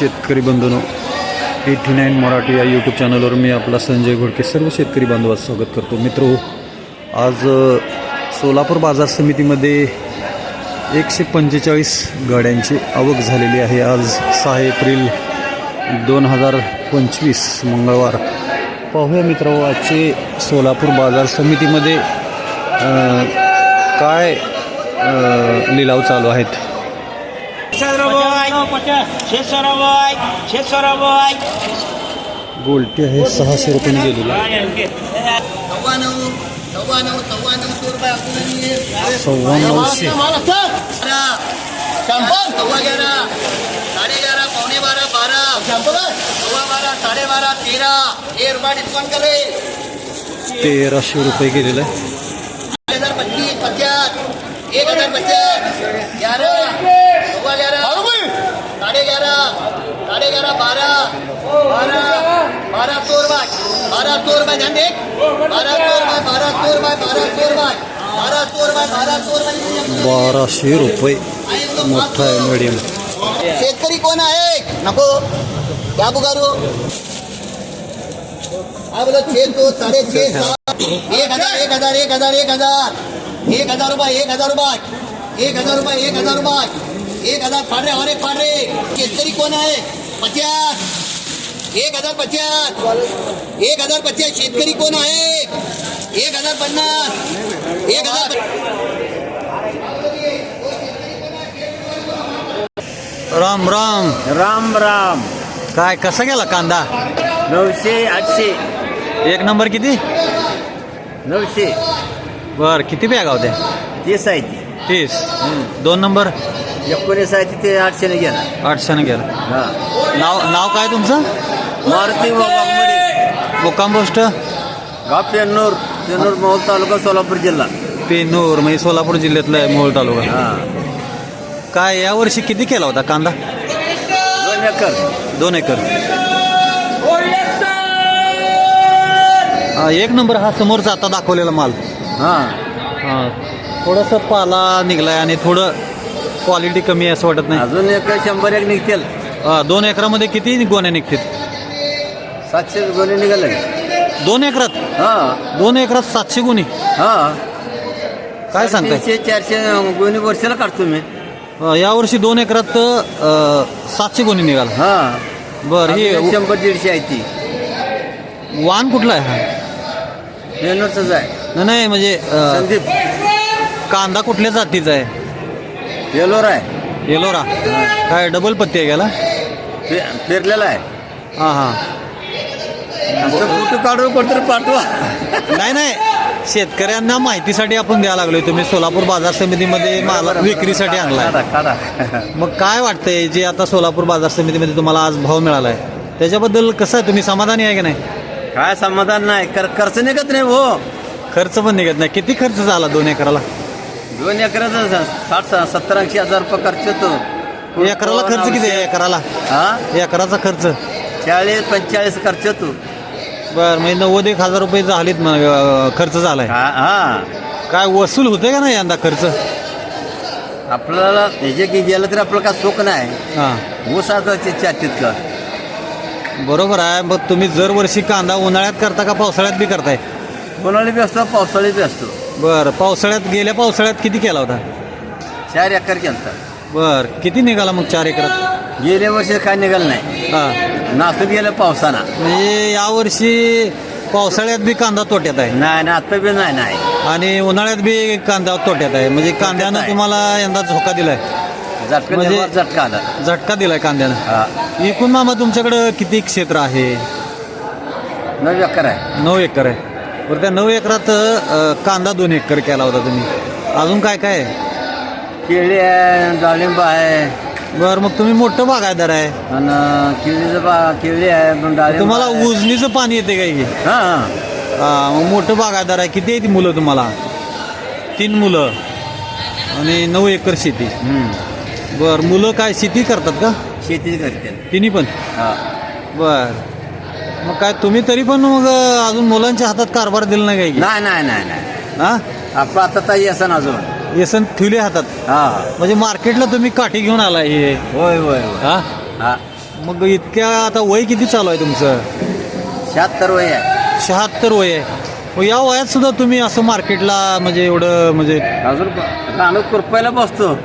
शेतकरी बंधूंनो eighty nine Marathi या YouTube चॅनलवर मी आपला संजय घोडके सर्व शेतकरी बांधवाचं स्वागत करतो. मित्र हो, आज सोलापूर बाजार समितीमध्ये एकशे पंचेचाळीस गाड्यांची आवक झालेली आहे. आज सहा एप्रिल दोन हजार पंचवीस मंगळवार. पाहूया मित्र हो, आजचे सोलापूर बाजार समितीमध्ये काय लिलाव चालू आहेत? गोल्टी आहे सहाशे रुपये गेलेली. सव्वा नऊ सव्वा नऊ सव्वा नऊशे रुपये आपल्याला सव्वा नऊशे शंभर सव्वा ग्यारा साडे ग्यारा पावणे बारा बारा. सव्वा बारा साडे बारा तेरा. हे रुपये डिस्काउंट करे तेराशे रुपये गेलेलं. आहे हजार पच्चीस पचास. एक हजार पचास ग्यारह सव्वा ग्यारह साडे ग्यारह साडे ग्यारह बारह बारह बारह सौ रुपये बारह सौ रुपये ध्यान दे. बारह सौ रुपये बारह सौ रुपये बारह सौ रुपये बारह सौ रुपये बारह सौ रुपये बाराशे रुपये. मोठा आहे मीडियम शेतकरी कोण आहे? नको. क्या पुकारू हा बोलो छे सौ साडे छे एक हजार एक हजार एक हजार एक हजार. एक हज़ार रुपये एक हज़ार रुपये। एक हज़ार रुपये एक हज़ार रुपये। एक हज़ार फाड़ रे और एक फाड़ रे शेतकरी कोण आहे पचास। एक हज़ार पचास। एक हज़ार पचास शेतकरी कोण आहे एक हज़ार पन्नास। एक हज़ार राम राम। राम राम। काय कसा गेला कांदा? नऊशे आठशे. एक नंबर किती? नऊशे. बर किती बॅग होते तीस आहे ती तीस दोन नंबर? एकोणीस आहे ती ते आठशेने गेला. आठशेनं गेला. हा. नाव नाव काय तुमचं? मारुती वाघमोडे मुक्काम पोस्ट गाव पेन्नूर पेन्नूर मोहोळ तालुका सोलापूर जिल्हा. पेनूर म्हणजे सोलापूर जिल्ह्यातलं आहे मोहोळ तालुका. हा. काय यावर्षी किती केला होता कांदा? दोन एकर. दोन एकर. हा, एक नंबर हा समोरचा आता दाखवलेला माल. हा. हा. थोडंसं पाला निघलाय आणि थोडं क्वालिटी कमी आहे असं वाटत नाही. अजून एक शंभर एक निघतील. हा, दोन एकरामध्ये किती गोण्या निघतील? सातशे गोणे निघाले. दोन एकरात? हा. दोन एकरात सातशे गुणी? हा. काय सांगताय? तीनशे चारशे गोणी वर्षाला काढतो मी. अ, यावर्षी दोन एकरात अ, सातशे गुणी निघाल. हा. बर अजून हे एक शंभर दीडशे आहे ती. वाण कुठला आहे हा? पेन्नूरच आहे. नाही, नाही म्हणजे अ, संदीप. कांदा कुठल्या जातीचा आहे? येलोर आहे. येलोरा. काय डबल पत्ती आहे गेला पे- पेरलेला आहे. हां हां. आमचं फोटो काढून कोणतरी पाठवा. नाही नाही. शेतकऱ्यांना माहितीसाठी आपण द्यायला लागलोय. तुम्ही सोलापूर बाजार समितीमध्ये माल विक्रीसाठी आणलाय. काढा काढा. मग काय वाटतंय जे आता सोलापूर बाजार समितीमध्ये तुम्हाला आज भाव मिळालाय? त्याच्याबद्दल कसं आहे? तुम्ही समाधानी आहे की नाही? काय समाधान नाही. कर खर्च निघत नाही हो खर्च पण निघत नाही. किती खर्च झाला दोन एकराला? दोन एकराचा साठ सत्तर ऐंशी हजार रुपये खर्च येतो. एकराला खर्च किती आहे एकराला? हा एकराचा खर्च? चाळीस पंचेचाळीस खर्च येतो. बर म्हणजे नव्वद एक हजार रुपये झालीत अं, खर्च झालाय. हा हा काय वसूल होते का नाही यंदा खर्च? आपल्याला हे की गेलं तर आपलं काय सुख नाही. हां. ऊसाचा छातीत का? बरोबर आहे मग तुम्ही दरवर्षी कांदा उन्हाळ्यात करता का पावसाळ्यात बी करताय? उन्हाळी बी असतो पावसाळी बी असतो. बर पावसाळ्यात गेल्या पावसाळ्यात किती केला होता? चार एकर केलता. बर किती निघाला मग चार एकरात? गेल्या वर्षी काय निघालं नाही. हा. नासून गेलं पावसाना. म्हणजे यावर्षी पावसाळ्यात बी कांदा तोट्यात आहे? नाही ना आता बी नाही नाही. आणि उन्हाळ्यात बी कांदा तोट्यात आहे म्हणजे कांद्यानं आहे. तुम्हाला यंदा झोका दिलाय. झटका म्हणजे-. झटका आला झटका दिलाय कांद्यानं. हा. एकूण मामा तुमच्याकडं किती क्षेत्र आहे? नऊ एकर आहे. नऊ एकर आहे. बरं त्या नऊ एकरात अं, कांदा दोन एकर केला होता तुम्ही. अजून काय काय आहे? केळी आहे डाळिंब आहे. बरं मग तुम्ही मोठं बागायदार आहे. आणि केळीचं बा केळी आहे पण डाळिंब तुम्हाला आहे. उजनीचं पाणी येते काय की हा? हा. हा, मग मोठं बागायदार आहे. किती आहे ती मुलं तुम्हाला? तीन मुलं. आणि नऊ एकर शेती. हम्म. बर मुलं काय शेती करतात का? शेती करते तिन्ही पण? हा. बर. मग काय तुम्ही तरी पण मग अजून मुलांच्या हातात कारभार दिला नाही काय की? नाही नाही नाही नाही. हा? आपलं आता ताई असं अजून. येसन ठेवले हातात? हा. म्हणजे मार्केटला तुम्ही काठी घेऊन आलाय हे? होय होय होय. हा? हा. मग इतक्या आता वय किती चालू आहे तुमचं? शहात्तर वय आहे. शहात्तर वय आहे. मग या वयात सुद्धा तुम्ही असं मार्केटला म्हणजे एवढं म्हणजे अजून रानू कुरपायला बसतो.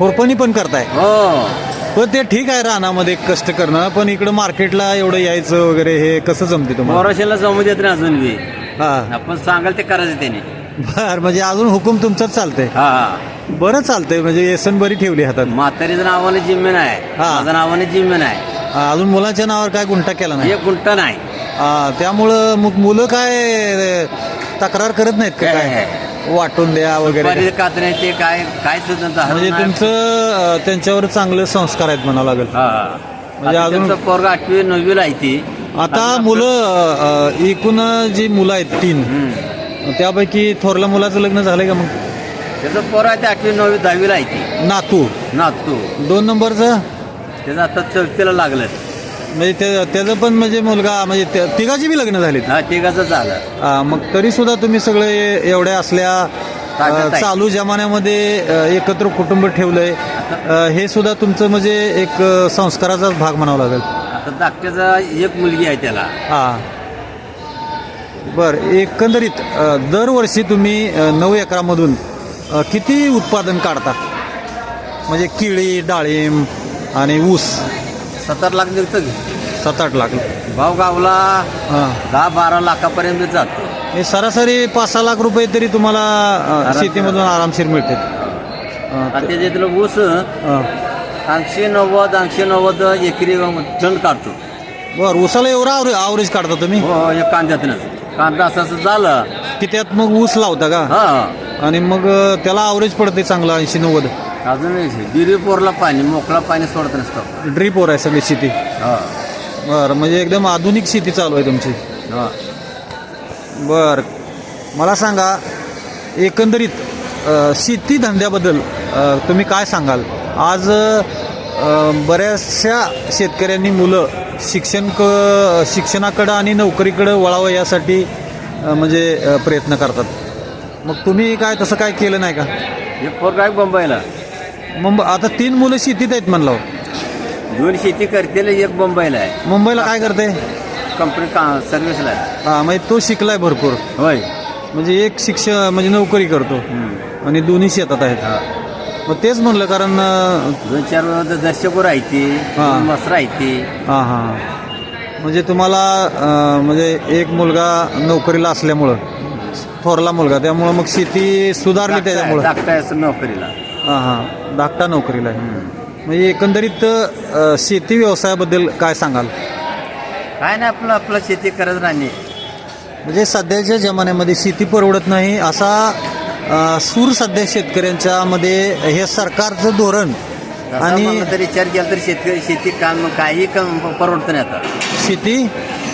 खोरपणी पण करताय. हो. पण ते ठीक आहे रानामध्ये कष्ट करणं पण इकडं मार्केटला एवढं यायचं वगैरे हे कसं जमते तुम्हाला? जमू देत नाही अजून बी. हा. आपण सांगाल ते करायचं त्याने. बर म्हणजे अजून हुकूम तुमचाच चालतंय. हा हा. बरं चालतंय म्हणजे येसन बरी ठेवली हातात. म्हातारीचं नावाने जिम्मेन आहे हा. माझं नावाने जिम्मेन आहे हा, अजून मुलांच्या नावावर काय गुंठा केला नाही? एक गुंटा नाही. हा, त्यामुळं मग मुलं काय तक्रार करत नाहीत का काय? काय? वाटून द्या वगैरे. कातणे ते काय काय सुद्धा झालं म्हणजे नाही. तुमचं अं, त्यांच्यावर चांगले संस्कार आहेत म्हणावं लागेल. हा. म्हणजे आता अजून- त्यांचं पोरगा आठवी नववीला आहे ती. आता मुलं अं, एकूण जी मुलं आहेत तीन. हम्म. त्यापैकी थोरल्या मुलाचं लग्न झालंय का मग? त्याचं पोर आहे ते आठवी नववी दहावीला आहे ती. नातू. नातू. दोन नंबरचं? त्याचं आता चौथीला लागलं म्हणजे ते- त्याचं पण म्हणजे मुलगा म्हणजे त्या- तिघाची बी लग्न झालीत. हा तिघाचं झालं. हा, मग तरी सुद्धा तुम्ही सगळे एवढ्या असल्या अ, ताकद आहे. चालू जमान्यामध्ये अ, एकत्र कुटुंब ठेवलंय. अ, हे सुद्धा तुमचं म्हणजे एक अ, संस्काराचाच भाग म्हणावा लागेल. आता धाकट्याचा एक मुलगी आहे त्याला. हा. बर एकंदरीत अ, दरवर्षी तुम्ही अ, नऊ एकरामधून अ, किती उत्पादन काढता? म्हणजे केळी डाळिंब आणि ऊस. सत्तर लाख निघतं की? सात आठ लाख. भाव गावला हा. दहा बारा लाखापर्यंत जातो. हे सरासरी पाच सहा लाख रुपये तरी तुम्हाला अ, शेतीमधून आरामशीर मिळते. आता त्याच्यातलं ऊस ऐंशी नव्वद ऐंशी नव्वद एकरी टन काढतो. बर उसाला एवढा आवरेज काढता तुम्ही? हो एक कांद्यातनंच कांदा असं असं झालं. की त्यात मग ऊस लावता का? हा. आणि मग अ, त्याला आवरेज पडते चांगलं ऐंशी नव्वद. अजून डिरी पोरला पाणी मोकळा पाणी सोडत नसतं. ड्रीप वर आहे सगळी शेती. हा. बर म्हणजे एकदम आधुनिक शेती चालू आहे तुमची. हा. बर. मला सांगा एकंदरीत अ, शेती धंद्याबद्दल अ, तुम्ही काय सांगाल? आज अ, बऱ्याचशा शेतकऱ्यांनी मुलं शिक्षण क शिक्षणाकडं आणि नोकरीकडं वळावं यासाठी अ, म्हणजे अ, प्रयत्न करतात. मग तुम्ही काय तसं काय केलं नाही का? एक पोरगा आहे मुंबईला मुंबई आता तीन मुलं शेतीत आहेत म्हणलं. दोन शेती करतेल एक मुंबईला आहे. मुंबईला काय करते? कंपनी का सर्व्हिसला आहे. हा म्हणजे तो शिकलाय भरपूर. होय. म्हणजे एक शिक्षण म्हणजे नोकरी करतो. आणि दोन्ही शेतात आहेत. हा. मग तेच म्हणलं कारण अं, दोन चार दर्शकवर आहे ती हा. दोन मसरा आहे ती हां हां. म्हणजे तुम्हाला अं, म्हणजे एक मुलगा नोकरीला असल्यामुळं थोरला मुलगा त्यामुळं मग शेती सुधारली त्याच्यामुळं. धाकटा आहे असं नोकरीला. हां हां. धाकटा नोकरीला आहे. म्हणजे एकंदरीत अं, शेती व्यवसायाबद्दल काय सांगाल? काय नाही आपलं आपलं शेती करत राहणे. म्हणजे सध्याच्या जमान्यामध्ये शेती परवडत नाही असा अं, सूर सध्या शेतकऱ्यांच्या मध्ये हे सरकारचं धोरण आणि आणि तरी विचार केला तर शेतकरी शेती काम काही काम परवडतं नाही आता. शेती?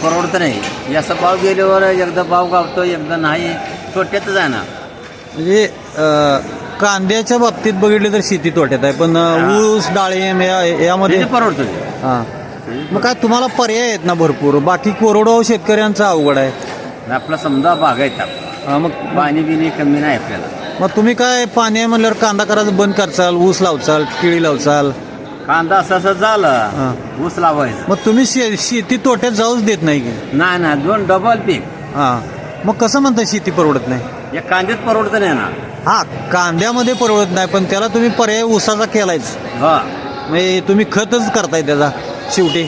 परवडतं नाही. असं भाव गेल्यावर एकदा भाव गावतो एकदा नाही छोट्यातच आहे ना. म्हणजे अं, कांद्याच्या बाबतीत बघितलं तर शेती तोट्यात आहे पण. ऊस डाळिंब या यामध्ये परवडतो. हा. मग काय तुम्हाला पर्याय आहेत ना भरपूर. बाकी कोरडवाहू शेतकऱ्यांचा अवघड आहे. आपला समजा बागायत आपला. हा, मग पाणी बिनी कमी नाही आपल्याला. मग तुम्ही काय पाणी आहे म्हणल्यावर कांदा करायचं बंद करचाल ऊस लावचाल केळी लावचाल? कांदा असं असं हा. झालं ऊस लावायचं. मग तुम्ही शे शेती तोट्यात जाऊच देत नाही की? नाही ना दोन डबल पीक. हा. मग कसं म्हणता शेती परवडत नाही? या कांद्यात परवडतं नाही ना. हा कांद्यामध्ये परवडत नाही पण त्याला तुम्ही पर्याय ऊसाचा केलायच. हा. म्हणजे तुम्ही खतच करताय त्याचा शेवटी.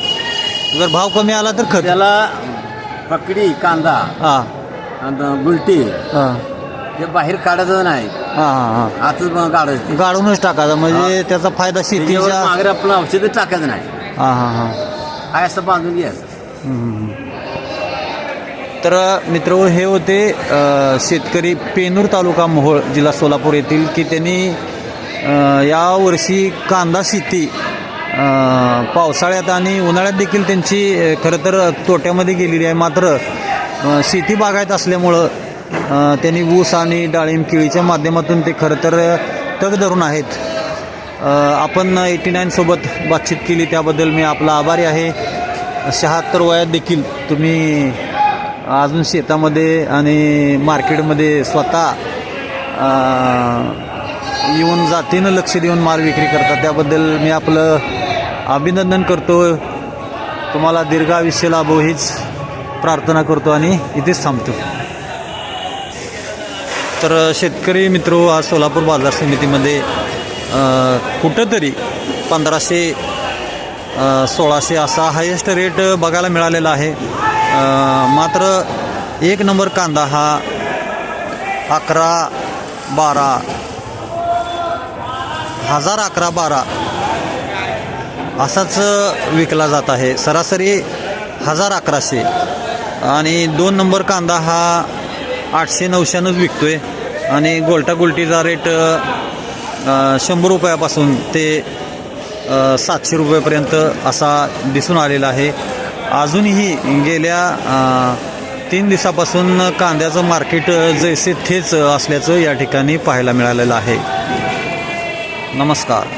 जर भाव कमी आला तर खत. त्याला पकडी कांदा हा. गुलटी हा. ते बाहेर काढायचं नाही. हा हा आतच मग काढायचं. गाडूनच टाकायचा म्हणजे त्याचा फायदा त्याच्यावर शेतीच्या मागे आपलं औषध टाकायचं नाही. हा हा हा. काय असं बांधून घ्यायचं. हम्म. तर मित्र हे होते शेतकरी पेनूर तालुका मोहोळ जिल्हा सोलापूर येथील की त्यांनी यावर्षी कांदा शेती पावसाळ्यात आणि उन्हाळ्यात देखील त्यांची खरं तर तोट्यामध्ये गेलेली आहे. मात्र शेती बागायत असल्यामुळं त्यांनी ऊस आणि डाळिंब केळीच्या माध्यमातून ते खरं तर तग धरून आहेत. आपण एटी नाईनसोबत बातचीत केली त्याबद्दल मी आपला आभारी आहे. शहात्तर वयात देखील तुम्ही अजून शेतामध्ये आणि मार्केटमध्ये स्वतः येऊन जातीनं लक्ष देऊन माल विक्री करतात. त्याबद्दल मी आपलं अभिनंदन करतो. तुम्हाला दीर्घ आयुष्य लाभो हीच प्रार्थना करतो आणि इथेच थांबतो. तर शेतकरी मित्र आज सोलापूर बाजार समितीमध्ये कुठंतरी पंधराशे सोळाशे असा हायेस्ट रेट बघायला मिळालेला आहे. मात्र एक नंबर कांदा हा अकरा बारा हजार अकरा बारा असाच विकला जात आहे. सरासरी हजार अकराशे आणि दोन नंबर कांदा हा आठशे नऊशेनंच विकतोय. आणि गोलटा गोलटीचा रेट शंभर रुपयापासून ते सातशे रुपयापर्यंत असा दिसून आलेला आहे. अजूनही गेल्या तीन दिवसापासून कांद्याचं मार्केट जैसे थेच असल्याचं या ठिकाणी पाहायला मिळालेलं आहे. नमस्कार.